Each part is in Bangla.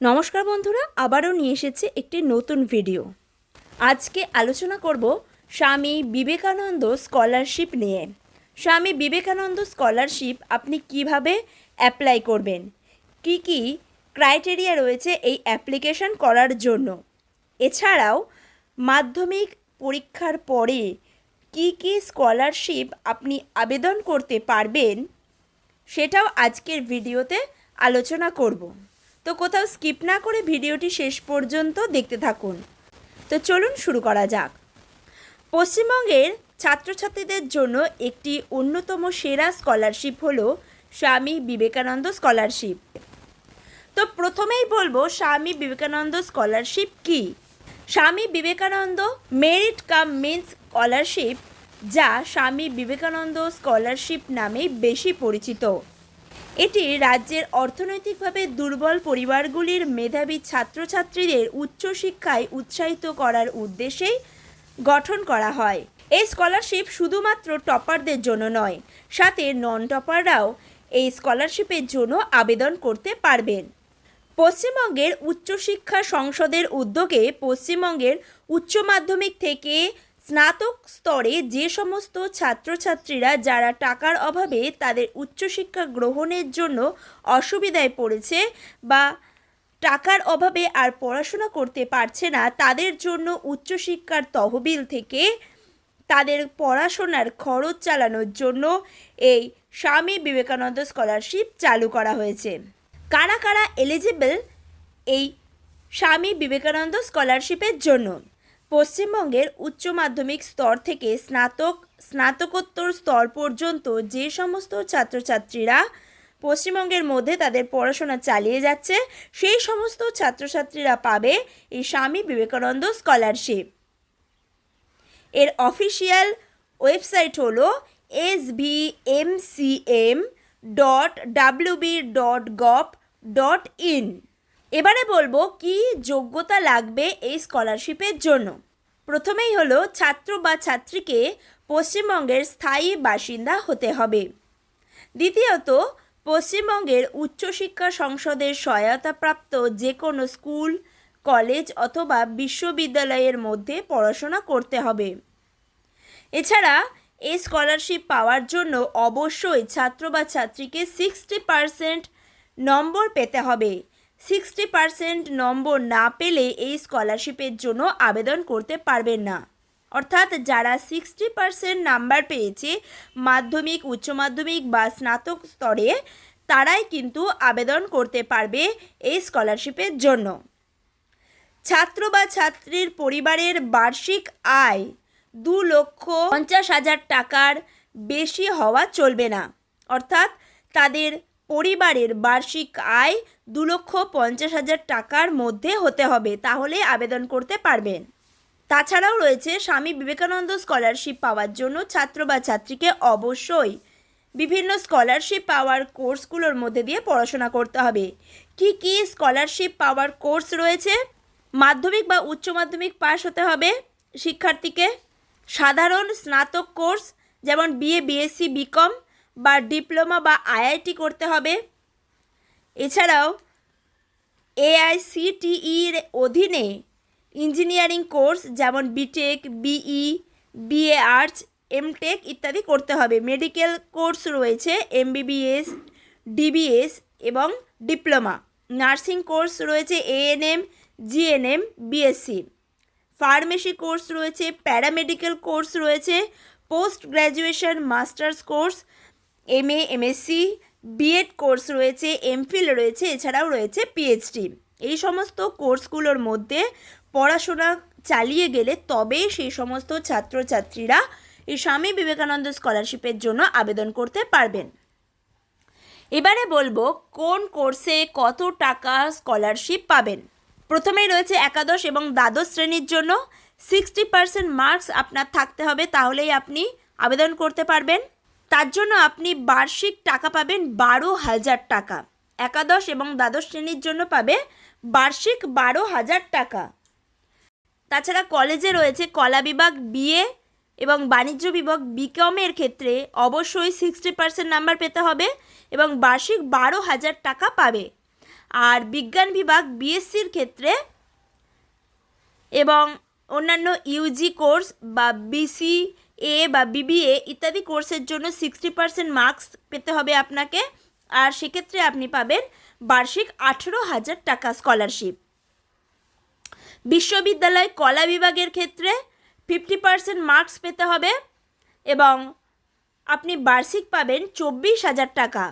নমস্কার বন্ধুরা, আবারও নিয়ে এসেছে একটি নতুন ভিডিও আজকে আলোচনা করব স্বামী বিবেকানন্দ স্কলারশিপ নিয়ে। স্বামী বিবেকানন্দ স্কলারশিপ আপনি কীভাবে অ্যাপ্লাই করবেন? কি কি ক্রাইটেরিয়া রয়েছে এই অ্যাপ্লিকেশন করার জন্য? এছাড়াও, মাধ্যমিক পরীক্ষার পরে কি কি স্কলারশিপ আপনি আবেদন করতে পারবেন, সেটাও আজকের ভিডিওতে আলোচনা করব। তো কোথাও স্কিপ না করে ভিডিওটি শেষ পর্যন্ত দেখতে থাকুন। তো চলুন শুরু করা যাক। পশ্চিমবঙ্গের ছাত্রছাত্রীদের জন্য একটি অন্যতম সেরা স্কলারশিপ হল স্বামী বিবেকানন্দ স্কলারশিপ। তো প্রথমেই বলব স্বামী বিবেকানন্দ স্কলারশিপ কি? Swami Vivekananda merit cum means scholarship, যা স্বামী বিবেকানন্দ স্কলারশিপ নামেই বেশি পরিচিত। এটি রাজ্যের অর্থনৈতিকভাবে দুর্বল পরিবারগুলির মেধাবী ছাত্রছাত্রীদের উচ্চশিক্ষায় উৎসাহিত করার উদ্দেশ্যেই গঠন করা হয়। এই স্কলারশিপ শুধুমাত্র টপারদের জন্য নয়, সাথে নন টপাররাও এই স্কলারশিপের জন্য আবেদন করতে পারবেন। পশ্চিমবঙ্গের উচ্চশিক্ষা সংসদের উদ্যোগে পশ্চিমবঙ্গের উচ্চ মাধ্যমিক থেকে স্নাতক স্তরে যে সমস্ত ছাত্রছাত্রীরা যারা টাকার অভাবে তাদের উচ্চশিক্ষা গ্রহণের জন্য অসুবিধায় পড়েছে বা টাকার অভাবে আর পড়াশোনা করতে পারছে না, তাদের জন্য উচ্চশিক্ষার তহবিল থেকে তাদের পড়াশোনার খরচ চালানোর জন্য এই স্বামী বিবেকানন্দ স্কলারশিপ চালু করা হয়েছে। কারা কারা এলিজিবল এই স্বামী বিবেকানন্দ স্কলারশিপের জন্য? পশ্চিমবঙ্গের উচ্চ মাধ্যমিক স্তর থেকে স্নাতক, স্নাতকোত্তর স্তর পর্যন্ত যে সমস্ত ছাত্রছাত্রীরা পশ্চিমবঙ্গের মধ্যে তাদের পড়াশোনা চালিয়ে যাচ্ছে, সেই সমস্ত ছাত্রছাত্রীরা পাবে এই স্বামী বিবেকানন্দ স্কলারশিপ। এর অফিসিয়াল ওয়েবসাইট হলো S V M C M dot WB dot gov dot in এবারে বলব কি যোগ্যতা লাগবে এই স্কলারশিপের জন্য। প্রথমেই হলো ছাত্র বা ছাত্রীকে পশ্চিমবঙ্গের স্থায়ী বাসিন্দা হতে হবে। দ্বিতীয়ত, পশ্চিমবঙ্গের উচ্চশিক্ষা সংসদের সহায়তাপ্রাপ্ত যে কোনো স্কুল, কলেজ অথবা বিশ্ববিদ্যালয়ের মধ্যে পড়াশোনা করতে হবে। এছাড়া এই স্কলারশিপ পাওয়ার জন্য অবশ্যই ছাত্র বা ছাত্রীকে সিক্সটি পারসেন্ট নম্বর পেতে হবে। সিক্সটি পারসেন্ট নম্বর না পেলে এই স্কলারশিপের জন্য আবেদন করতে পারবেন না। অর্থাৎ যারা সিক্সটি পারসেন্ট নাম্বার পেয়েছে মাধ্যমিক, উচ্চ মাধ্যমিক বা স্নাতক স্তরে, তারাই কিন্তু আবেদন করতে পারবে এই স্কলারশিপের জন্য। ছাত্র বা ছাত্রীর পরিবারের বার্ষিক আয় দু লক্ষ পঞ্চাশ হাজার টাকার বেশি হওয়া চলবে না। অর্থাৎ তাদের পরিবারের বার্ষিক আয় দু লক্ষ পঞ্চাশ হাজার টাকার মধ্যে হতে হবে, তাহলে আবেদন করতে পারবেন। তাছাড়াও রয়েছে স্বামী বিবেকানন্দ স্কলারশিপ পাওয়ার জন্য ছাত্র বা ছাত্রীকে অবশ্যই বিভিন্ন স্কলারশিপ পাওয়ার কোর্সগুলোর মধ্যে দিয়ে পড়াশোনা করতে হবে। কি কি স্কলারশিপ পাওয়ার কোর্স রয়েছে? মাধ্যমিক বা উচ্চ মাধ্যমিক পাশ হতে হবে শিক্ষার্থীকে। সাধারণ স্নাতক কোর্স, যেমন বিএ বিএসসি বিকম বা ডিপ্লোমা বা আইআইটি করতে হবে। এছাড়াও এআইসিটিইর অধীনে ইঞ্জিনিয়ারিং কোর্স যেমন BTech BE BA arts MTech ইত্যাদি করতে হবে। মেডিকেল কোর্স রয়েছে এমবিবিএস ডিবিএস এবং ডিপ্লোমা। নার্সিং কোর্স রয়েছে ANM GNM BSc pharmacy course রয়েছে, প্যারামেডিক্যাল কোর্স রয়েছে, post graduation masters course M A MSc BEd course রয়েছে এমফিল রয়েছে, এছাড়াও রয়েছে পিএইচডি এই সমস্ত কোর্সগুলোর মধ্যে পড়াশোনা চালিয়ে গেলে তবেই সেই সমস্ত ছাত্রছাত্রীরা এই স্বামী বিবেকানন্দ স্কলারশিপের জন্য আবেদন করতে পারবেন। এবারে বলব কোন কোর্সে কত টাকা স্কলারশিপ পাবেন। প্রথমেই রয়েছে একাদশ এবং দ্বাদশ শ্রেণির জন্য। সিক্সটি পার্সেন্ট মার্কস আপনার থাকতে হবে, তাহলেই আপনি আবেদন করতে পারবেন। তার জন্য আপনি বার্ষিক টাকা পাবেন বারো হাজার টাকা। একাদশ এবং দ্বাদশ শ্রেণির জন্য পাবে বার্ষিক বারো হাজার টাকা। তাছাড়া কলেজে রয়েছে কলা বিভাগ বিএ এবং বাণিজ্য বিভাগ বিকমের ক্ষেত্রে অবশ্যই সিক্সটি পার্সেন্ট নাম্বার পেতে হবে এবং বার্ষিক বারো হাজার টাকা পাবে। আর বিজ্ঞান বিভাগ বিএসসির ক্ষেত্রে এবং অন্যান্য ইউজি কোর্স বা বিসি এ বা বিবিএ ইত্যাদি কোর্সের জন্য সিক্সটি পার্সেন্ট মার্কস পেতে হবে আপনাকে। আর সেক্ষেত্রে আপনি পাবেন বার্ষিক আঠেরো হাজার টাকা স্কলারশিপ বিশ্ববিদ্যালয় কলা বিভাগের ক্ষেত্রে ফিফটি পার্সেন্ট মার্কস পেতে হবে এবং আপনি বার্ষিক পাবেন চব্বিশ হাজার টাকা।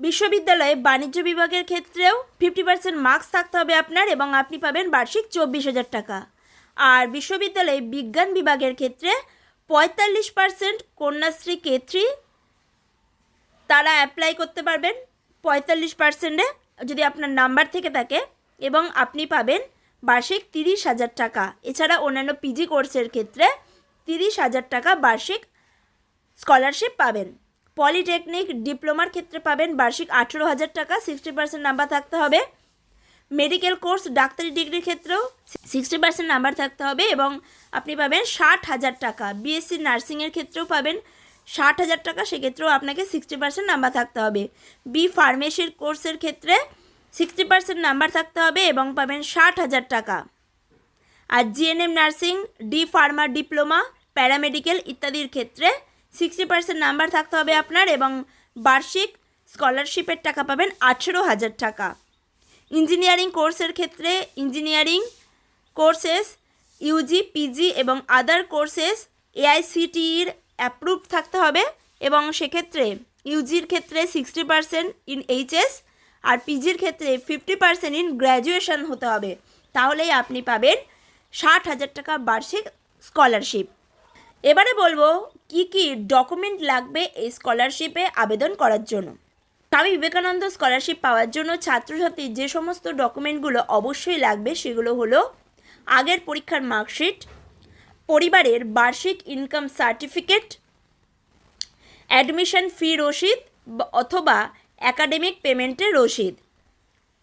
বিশ্ববিদ্যালয়ে বাণিজ্য বিভাগের ক্ষেত্রেও ফিফটি পার্সেন্ট মার্কস থাকতে হবে আপনার এবং আপনি পাবেন বার্ষিক চব্বিশ হাজার টাকা। আর বিশ্ববিদ্যালয়ে বিজ্ঞান বিভাগের ক্ষেত্রে পঁয়তাল্লিশ পার্সেন্ট কন্যাশ্রী কেত্রী, তারা অ্যাপ্লাই করতে পারবেন। পঁয়তাল্লিশ পার্সেন্টে যদি আপনার নাম্বার থেকে থাকে এবং আপনি পাবেন বার্ষিক তিরিশ হাজার টাকা। এছাড়া অন্যান্য পিজি কোর্সের ক্ষেত্রে তিরিশ হাজার টাকা বার্ষিক স্কলারশিপ পাবেন। পলিটেকনিক ডিপ্লোমার ক্ষেত্রে পাবেন বার্ষিক আঠেরো হাজার টাকা সিক্সটি পার্সেন্ট নাম্বার থাকতে হবে। মেডিকেল কোর্স, ডাক্তারি ডিগ্রির ক্ষেত্রেও সিক্সটি পার্সেন্ট নাম্বার থাকতে হবে এবং আপনি পাবেন ষাট হাজার টাকা। বিএসসি নার্সিংয়ের ক্ষেত্রেও পাবেন ষাট হাজার টাকা, সেক্ষেত্রেও আপনাকে সিক্সটি পার্সেন্ট নাম্বার থাকতে হবে। বি ফার্মেসির কোর্সের ক্ষেত্রে সিক্সটি পার্সেন্ট নাম্বার থাকতে হবে এবং পাবেন ষাট হাজার টাকা। আর GNM nursing D pharma diploma paramedical ইত্যাদির ক্ষেত্রে সিক্সটি পার্সেন্ট নাম্বার থাকতে হবে আপনার এবং বার্ষিক স্কলারশিপের টাকা পাবেন আঠেরো হাজার টাকা। ইঞ্জিনিয়ারিং কোর্সের ক্ষেত্রে ইঞ্জিনিয়ারিং কোর্সেস, ইউজি, পিজি এবং আদার কোর্সেস এআইসিটির অ্যাপ্রুভ থাকতে হবে এবং সেক্ষেত্রে ইউজির ক্ষেত্রে সিক্সটি পার্সেন্ট ইন এইচএস আর পিজির ক্ষেত্রে ফিফটি পার্সেন্ট ইন গ্র্যাজুয়েশন হতে হবে। তাহলেই আপনি পাবেন ষাট হাজার টাকা বার্ষিক স্কলারশিপ এবারে বলব কি কি ডকুমেন্ট লাগবে এই স্কলারশিপে আবেদন করার জন্য। স্বামী বিবেকানন্দ স্কলারশিপ পাওয়ার জন্য ছাত্রছাত্রীর যে সমস্ত ডকুমেন্টগুলো অবশ্যই লাগবে সেগুলো হলো আগের পরীক্ষার মার্কশিট, পরিবারের বার্ষিক ইনকাম সার্টিফিকেট, অ্যাডমিশন ফি রসিদ অথবা অ্যাকাডেমিক পেমেন্টের রসিদ।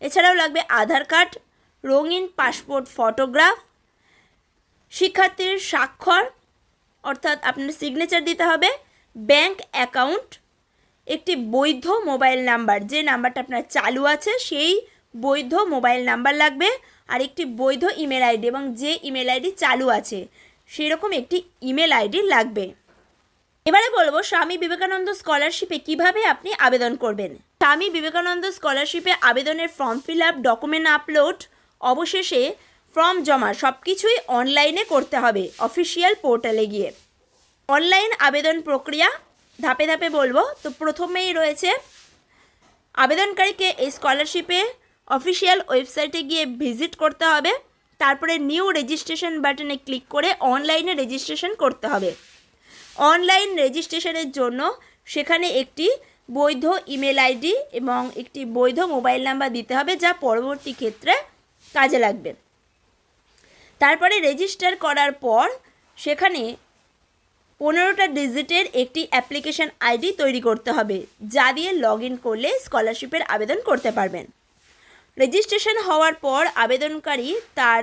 এছাড়াও লাগবে আধার কার্ড, রঙিন পাসপোর্ট ফটোগ্রাফ, শিক্ষার্থীর স্বাক্ষর, অর্থাৎ আপনার সিগনেচার দিতে হবে ব্যাংক অ্যাকাউন্ট একটি বৈধ মোবাইল নাম্বার, যে নাম্বারটা আপনার চালু আছে সেই বৈধ মোবাইল নাম্বার লাগবে আর একটি বৈধ ইমেল আইডি এবং যে ইমেল আইডি চালু আছে সেরকম একটি ইমেল আইডি লাগবে। এবারে বলব, স্বামী বিবেকানন্দ স্কলারশিপে কীভাবে আপনি আবেদন করবেন? স্বামী বিবেকানন্দ স্কলারশিপে আবেদনের form fill up, document upload, অবশেষে ফর্ম জমা সব কিছুই অনলাইনে করতে হবে, অফিসিয়াল পোর্টালে গিয়ে। অনলাইন আবেদন প্রক্রিয়া ধাপে ধাপে বলব। তো প্রথমেই রয়েছে, আবেদনকারীকে এই স্কলারশিপে অফিসিয়াল ওয়েবসাইটে গিয়ে ভিজিট করতে হবে। তারপরে নিউ রেজিস্ট্রেশন বাটনে ক্লিক করে অনলাইনে রেজিস্ট্রেশন করতে হবে। অনলাইন রেজিস্ট্রেশনের জন্য সেখানে একটি বৈধ ইমেল আইডি এবং একটি বৈধ মোবাইল নাম্বার দিতে হবে, যা পরবর্তী ক্ষেত্রে কাজে লাগবে। তারপরে রেজিস্টার করার পর সেখানে পনেরোটা ডিজিটের একটি অ্যাপ্লিকেশন আইডি তৈরি করতে হবে, যা দিয়ে লগ ইন করলে স্কলারশিপের আবেদন করতে পারবেন। রেজিস্ট্রেশন হওয়ার পর আবেদনকারী তার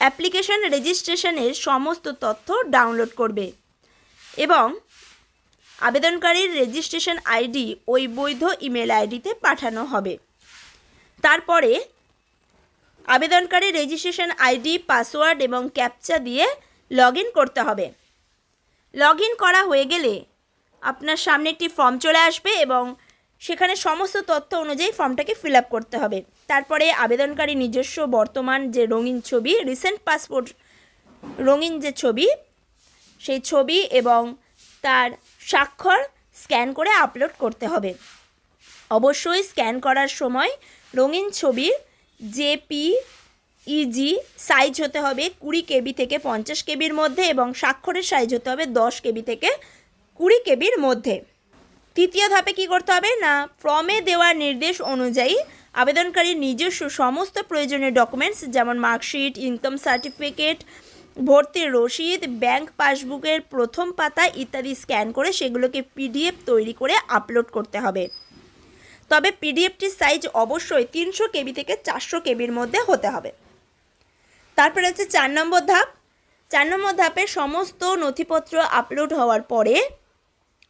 অ্যাপ্লিকেশন রেজিস্ট্রেশনের সমস্ত তথ্য ডাউনলোড করবে এবং আবেদনকারীর রেজিস্ট্রেশন আইডি ওই বৈধ ইমেল আইডিতে পাঠানো হবে। তারপরে আবেদনকারী রেজিস্ট্রেশন আইডি, পাসওয়ার্ড এবং ক্যাপচা দিয়ে লগ করতে হবে। লগ করা হয়ে গেলে আপনার সামনে একটি ফর্ম চলে আসবে এবং সেখানে সমস্ত তথ্য অনুযায়ী ফর্মটাকে ফিল আপ করতে হবে। তারপরে আবেদনকারী নিজস্ব বর্তমান যে রঙিন ছবি রিসেন্ট পাসপোর্ট রঙিন যে ছবি, সেই ছবি এবং তার স্বাক্ষর স্ক্যান করে আপলোড করতে হবে। অবশ্যই স্ক্যান করার সময় রঙিন ছবির জেপি ইজি সাইজ হতে হবে কুড়ি কেবি থেকে পঞ্চাশ কেবির মধ্যে এবং স্বাক্ষরের সাইজ হতে হবে দশ কেবি থেকে কুড়ি কেবির মধ্যে। তৃতীয় ধাপে কি করতে হবে? না, ফর্মে দেওয়া নির্দেশ অনুযায়ী আবেদনকারীর নিজস্ব সমস্ত প্রয়োজনীয় ডকুমেন্টস যেমন মার্কশিট, ইনকাম সার্টিফিকেট, ভর্তির রসিদ, ব্যাংক পাসবুকের প্রথম পাতা ইত্যাদি স্ক্যান করে সেগুলোকে পিডিএফ তৈরি করে আপলোড করতে হবে। তবে পিডিএফটির সাইজ অবশ্যই তিনশো কেবি থেকে চারশো কেবির মধ্যে হতে হবে। তারপরে হচ্ছে চার নম্বর ধাপ। চার নম্বর ধাপে সমস্ত নথিপত্র আপলোড হওয়ার পরে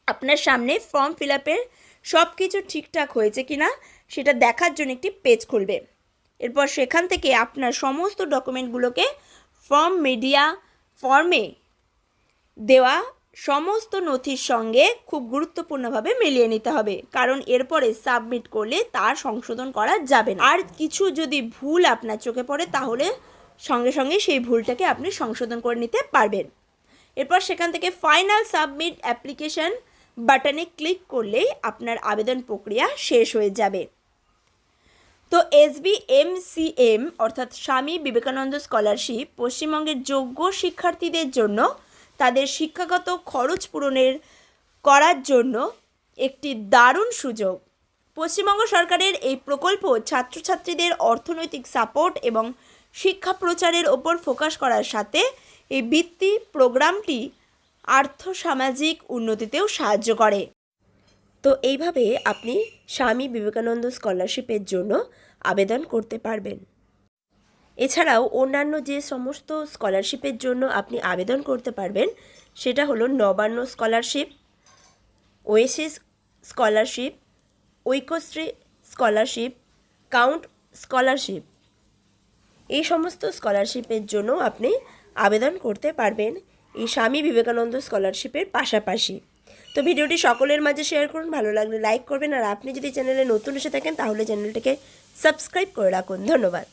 আপনার সামনে ফর্ম ফিল আপের সব কিছু ঠিকঠাক হয়েছে কিনা সেটা দেখার জন্য একটি পেজ খুলবে। এরপর সেখান থেকে আপনার সমস্ত ডকুমেন্টগুলোকে ফর্ম মিডিয়া ফর্মে দেওয়া সমস্ত নথির সঙ্গে খুব গুরুত্বপূর্ণভাবে মিলিয়ে নিতে হবে। কারণ এরপরে সাবমিট করলে তার সংশোধন করা যাবে না। আর কিছু যদি ভুল আপনার চোখে পড়ে তাহলে সঙ্গে সঙ্গে সেই ভুলটাকে আপনি সংশোধন করে নিতে পারবেন। এরপর সেখান থেকে ফাইনাল সাবমিট অ্যাপ্লিকেশন বাটনে ক্লিক করলেই আপনার আবেদন প্রক্রিয়া শেষ হয়ে যাবে। তো এসবি এমসিএম অর্থাৎ স্বামী বিবেকানন্দ স্কলারশিপ পশ্চিমবঙ্গের যোগ্য শিক্ষার্থীদের জন্য তাদের শিক্ষাগত খরচ পূরণের করার জন্য একটি দারুণ সুযোগ। পশ্চিমবঙ্গ সরকারের এই প্রকল্প ছাত্রছাত্রীদের অর্থনৈতিক সাপোর্ট এবং শিক্ষা প্রচারের ওপর ফোকাস করার সাথে এই বৃত্তি প্রোগ্রামটি আর্থসামাজিক উন্নতিতেও সাহায্য করে। তো এইভাবে আপনি স্বামী বিবেকানন্দ স্কলারশিপের জন্য আবেদন করতে পারবেন। এছাড়াও অন্যান্য যে সমস্ত স্কলারশিপের জন্য আপনি আবেদন করতে পারবেন, সেটা হলো Nabanna scholarship, Oasis scholarship, Aikyashree scholarship, count scholarship. এই সমস্ত স্কলারশিপের জন্য আপনি আবেদন করতে পারবেন এই স্বামী বিবেকানন্দ স্কলারশিপের পাশাপাশি। তো ভিডিওটি সকলের মাঝে শেয়ার করুন, ভালো লাগলে লাইক করবেন, আর আপনি যদি চ্যানেলে নতুন এসে থাকেন, তাহলে চ্যানেলটিকে সাবস্ক্রাইব করে রাখুন। ধন্যবাদ।